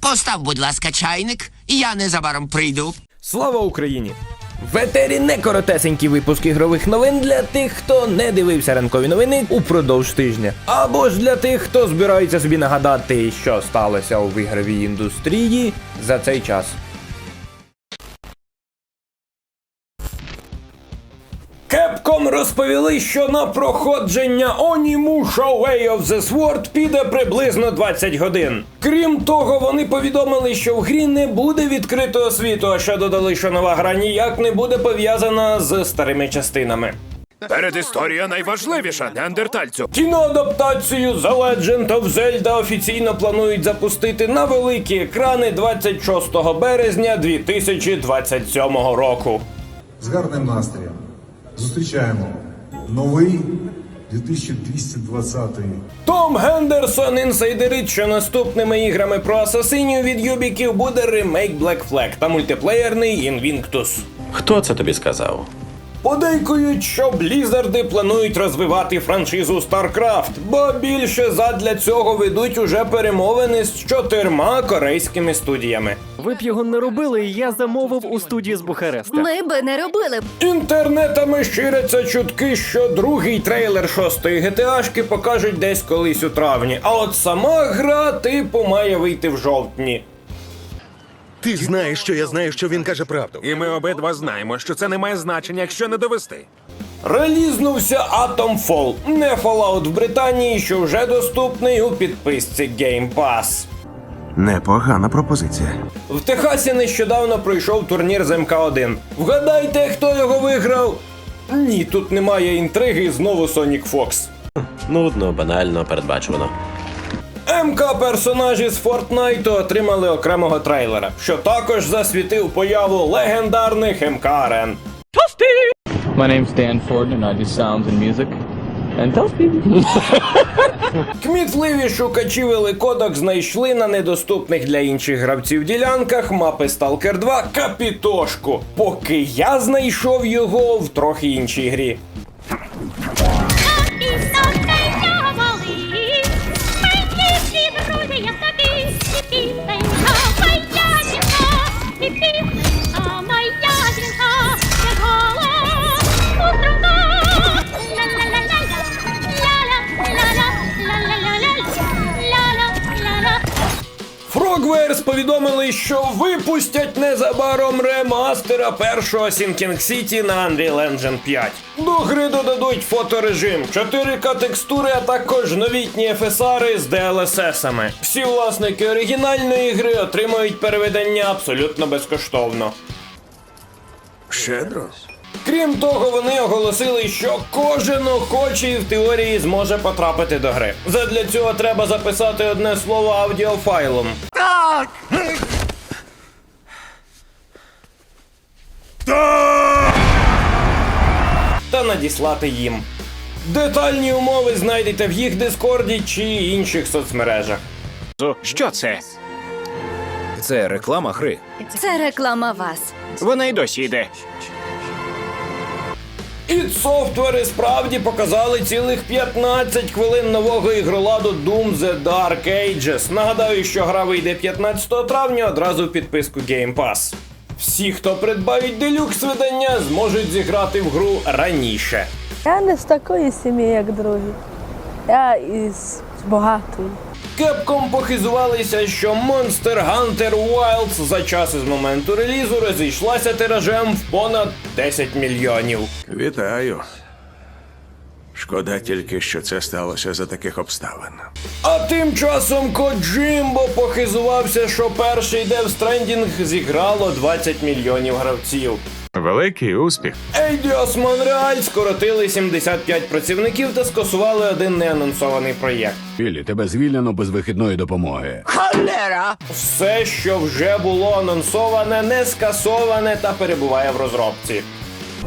Постав, будь ласка, чайник, і я незабаром прийду. Слава Україні! В етері не коротесенький випуск ігрових новин для тих, хто не дивився ранкові новини упродовж тижня. Або ж для тих, хто збирається собі нагадати, що сталося у ігровій індустрії за цей час. Розповіли, що на проходження Onimusha Way of the Sword піде приблизно 20 годин. Крім того, вони повідомили, що в грі не буде відкритого світу, а ще додали, що нова гра ніяк не буде пов'язана з старими частинами. Передісторія найважливіша неандертальцю. Кіноадаптацію The Legend of Zelda офіційно планують запустити на великі екрани 26 березня 2027 року. з гарним настроєм зустрічаємо новий 2220 Том Гендерсон інсайдерить, що наступними іграми про асасинів від Юбіків буде ремейк Black Flag та мультиплеєрний Invictus. Хто це тобі сказав? Подейкують, що Блізарди планують розвивати франшизу StarCraft, бо більше задля цього ведуть уже перемовини з чотирма корейськими студіями. Ви б його не робили, і я замовив у студії з Бухареста. Ми би не робили. Інтернетами ширяться чутки, що другий трейлер шостої ГТАшки покажуть десь колись у травні, а от сама гра типу має вийти в жовтні. Ти знаєш, що я знаю, що він каже правду. І ми обидва знаємо, що це не має значення, якщо не довести. Релізнувся Atomfall, не Fallout в Британії, що вже доступний у підписці Game Pass. Непогана пропозиція. В Техасі нещодавно пройшов турнір з МК1. Вгадайте, хто його виграв? Ні, тут немає інтриги, знову Sonic Fox. Нудно, банально, передбачувано. МК персонажі з Фортнайту отримали окремого трейлера, що також засвітив появу легендарних МК арен. My name's Dan Ford, and I do sounds and music. And Toasty. Кмітливі шукачі великодок знайшли на недоступних для інших гравців ділянках мапи Stalker 2 Капітошку, поки я знайшов його в трохи іншій грі. Frogwares повідомили, що випустять незабаром ремастера першого Sinking City на Unreal Engine 5. До гри додадуть фоторежим, 4К текстури, а також новітні FSR з DLSS-ами. Всі власники оригінальної гри отримають переведення абсолютно безкоштовно. Щедро. Крім того, вони оголосили, що кожен охочий в теорії зможе потрапити до гри. Задля цього треба записати одне слово аудіофайлом. Так! Та надіслати їм. Детальні умови знайдете в їх дискорді чи інших соцмережах. Що це? Це реклама гри. Це реклама вас. Вона й досі йде. Id Software справді показали цілих 15 хвилин нового ігроладу Doom The Dark Ages. Нагадаю, що гра вийде 15 травня одразу в підписку Game Pass. Всі, хто придбають делюкс видання, зможуть зіграти в гру раніше. Я не з такої сім'ї, як другі. Я із багатої. Capcom похизувалися, що Monster Hunter Wilds за час із моменту релізу розійшлася тиражем в понад 10 мільйонів. Вітаю. Шкода тільки, що це сталося за таких обставин. А тим часом Коджимбо похизувався, що перший Stranding зіграло 20 мільйонів гравців. Великий успіх. Eidos Montreal скоротили 75 працівників та скасували один неанонсований проєкт. Білі, тебе звільнено без вихідної допомоги. Холера! Все, що вже було анонсоване, не скасоване та перебуває в розробці.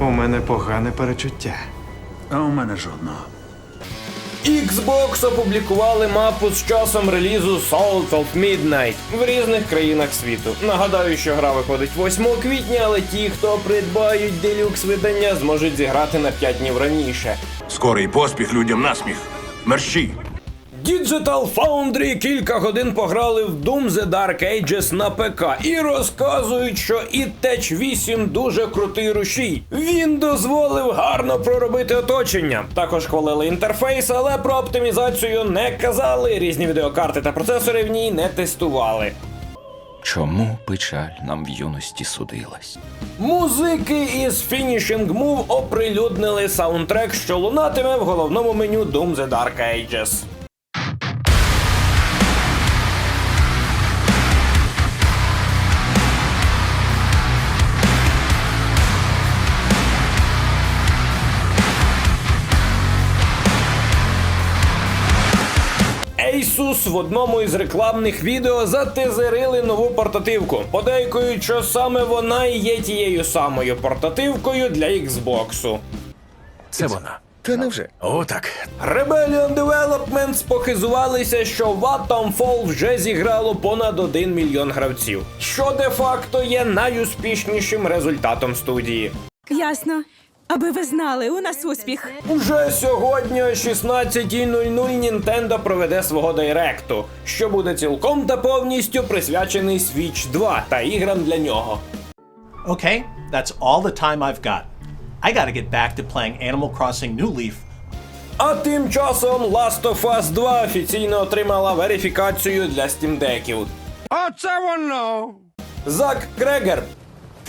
У мене погане перечуття. А у мене жодного. Xbox опублікували мапу з часом релізу Salt of Midnight в різних країнах світу. Нагадаю, що гра виходить 8 квітня, але ті, хто придбають делюкс видання, зможуть зіграти на 5 днів раніше. Скорий поспіх людям насміх. Мерщій. Digital Foundry кілька годин пограли в Doom The Dark Ages на ПК і розказують, що і Tech 8 дуже крутий рушій. Він дозволив гарно проробити оточення. Також хвалили інтерфейс, але про оптимізацію не казали. Різні відеокарти та процесори в ній не тестували. Чому печаль нам в юності судилась? Музики із Finishing Move оприлюднили саундтрек, що лунатиме в головному меню Doom The Dark Ages. Asus в одному із рекламних відео затизерили нову портативку, подейкують, що саме вона і є тією самою портативкою для Xbox. Це вона. Та невже? О, так. Rebellion Developments похизувалися, що в Atomfall вже зіграло понад 1 мільйон гравців, що де-факто є найуспішнішим результатом студії. Ясно. Аби ви знали, у нас успіх. Уже сьогодні о 16.00 Nintendo проведе свого директу, що буде цілком та повністю присвячений Switch 2 та іграм для нього. Okay, that's all the time I've got. I gotta get back to playing Animal Crossing New Leaf. А тим часом Last of Us 2 офіційно отримала верифікацію для Steam Deckів. Оце воно! Зак Крегер,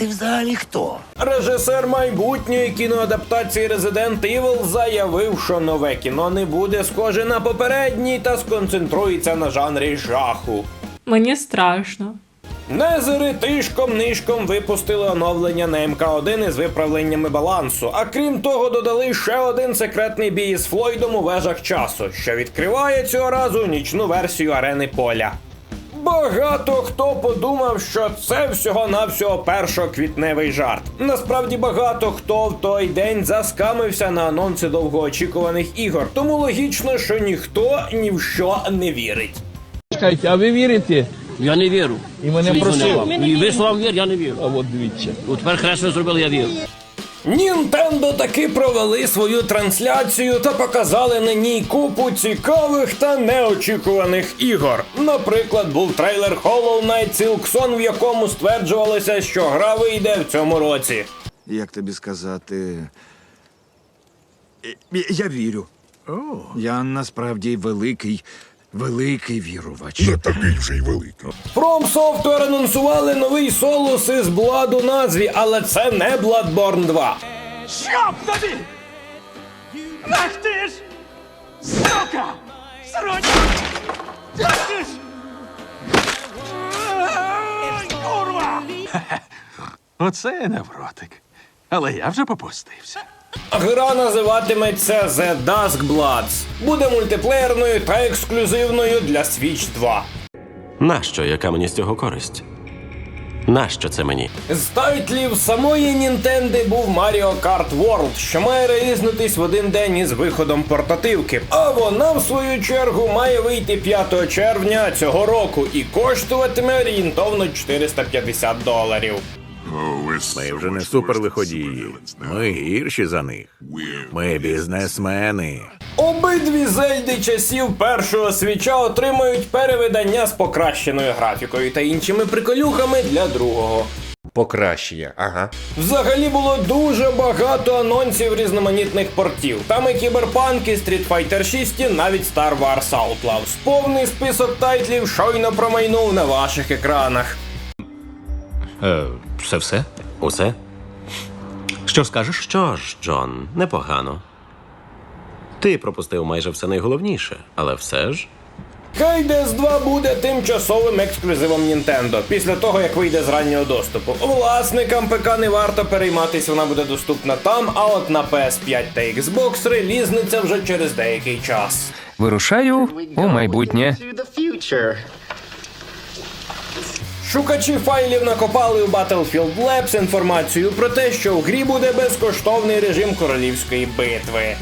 Ти взагалі хто? режисер майбутньої кіноадаптації Resident Evil, заявив, що нове кіно не буде схоже на попередній та сконцентрується на жанрі жаху. Мені страшно. Незери тишком нишком випустили оновлення на МК1 із виправленнями балансу. А крім того, додали ще один секретний бій з Флойдом у вежах часу, що відкриває цього разу нічну версію арени поля. Багато хто подумав, що це всього-навсього першоквітневий жарт. Насправді багато хто в той день заскамився на анонси довгоочікуваних ігор, тому логічно, що ніхто ні в що не вірить. Чекайте, а ви вірите? Я не вірю. І мене просили. І ви слав вір, я не вірю. А от дивіться. От тепер краще зробили, я вірю. Нінтендо таки провели свою трансляцію та показали на ній купу цікавих та неочікуваних ігор. Наприклад, був трейлер Hollow Knight Silksong, в якому стверджувалося, що гра вийде в цьому році. Як тобі сказати. Я вірю. Я насправді великий, великий вірувач. Не такий вже й From Software анонсували новий солус із Blood у назві, але це не Bloodborne 2. Щоб тобі! Ах ти ж! Сука! Срань! Ах ти ж! Ай, Курва! Оце невротик. Але я вже попустився. Гра називатиметься The Dusk Bloods. Буде мультиплеєрною та ексклюзивною для Switch 2. Нащо, яка мені з цього користь? Нащо це мені? З тайтлів самої Нінтенди був Mario Kart World, що має релізнутись в один день із виходом портативки. А вона, в свою чергу, має вийти 5 червня цього року і коштуватиме орієнтовно 450 доларів. Ми вже не суперлиходії. Ми гірші за них. Ми бізнесмени. Обидві зельди часів першого свіча отримають перевидання з покращеною графікою та іншими приколюхами для другого. Покращення, ага. Взагалі було дуже багато анонсів різноманітних портів. Там і Кіберпанк, і Street Fighter 6, і навіть Star Wars Outlaws. Повний список тайтлів щойно промайнув на ваших екранах. Е, це все? Усе? Що скажеш? Що ж, Джон, непогано. Ти пропустив майже все найголовніше, але все ж. Hades 2 буде тимчасовим ексклюзивом Nintendo після того, як вийде з раннього доступу. Власникам ПК не варто перейматись, вона буде доступна там, а от на PS5 та Xbox релізниця вже через деякий час. Вирушаю у майбутнє. Шукачі файлів накопали у Battlefield Labs інформацію про те, що в грі буде безкоштовний режим королівської битви.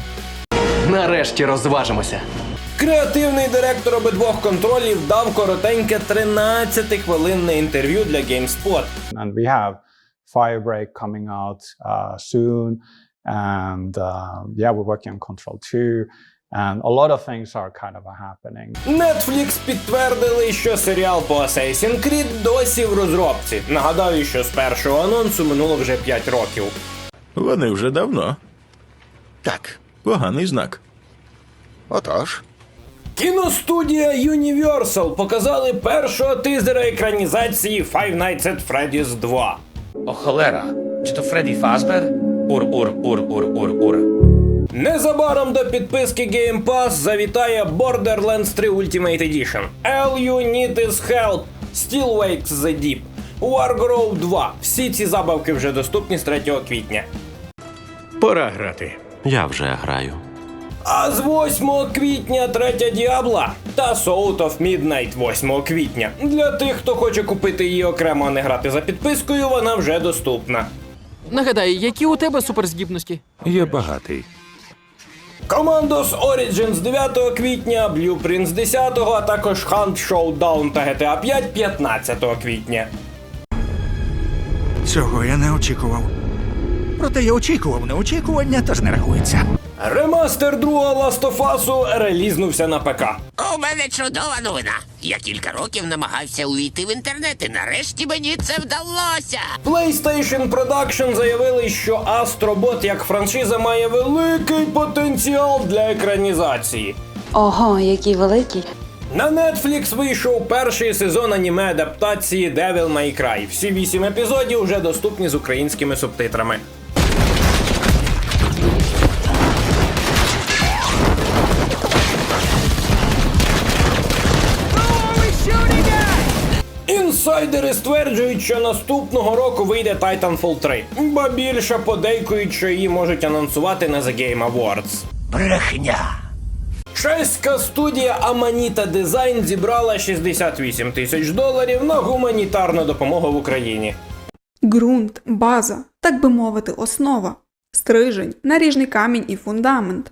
Нарешті розважимося. Креативний директор обидвох контролів дав коротеньке 13-хвилинне інтерв'ю для GameSpot. And we have Firebreak coming out uh, soon. And uh, yeah, we're working on Control 2. And a lot of things are kind of happening. Netflix підтвердили, що серіал по Assassin's Creed досі в розробці. Нагадаю, що з першого анонсу минуло вже 5 років. Вони вже давно. Так. Поганий знак. Отож. Кіностудія Universal показали першого тизера екранізації Five Nights at Freddy's 2. О, холера. Чи то Фредді Фазбер? Ур, Незабаром до підписки Game Pass завітає Borderlands 3 Ultimate Edition, All You Need Is Help, Still Wakes the Deep, Wargrove 2. Всі ці забавки вже доступні з 3 квітня. Пора грати. Я вже граю. А з 8 квітня третя Діабла та Soul of Midnight 8 квітня. Для тих, хто хоче купити її окремо, а не грати за підпискою, вона вже доступна. Нагадай, які у тебе суперздібності? Я багатий. Commandos Origins 9 квітня, Blueprints 10, а також Hunt Showdown та GTA 5 15 квітня. Цього я не очікував. Проте я очікував неочікування, тож не рахується. Ремастер другого Last of Us релізнувся на ПК. У мене чудова новина. Я кілька років намагався увійти в інтернет, і нарешті мені це вдалося. PlayStation Production заявили, що Astrobot як франшиза має великий потенціал для екранізації. Ого, який великий. На Netflix вийшов перший сезон аніме адаптації Devil May Cry. Всі вісім епізодів вже доступні з українськими субтитрами. Інсайдери стверджують, що наступного року вийде Titanfall 3, ба більше подейкують, що її можуть анонсувати на The Game Awards. Брехня. Чеська студія Amanita Design зібрала 68 тисяч доларів на гуманітарну допомогу в Україні. Ґрунт, база, так би мовити, основа, стрижень, наріжний камінь і фундамент.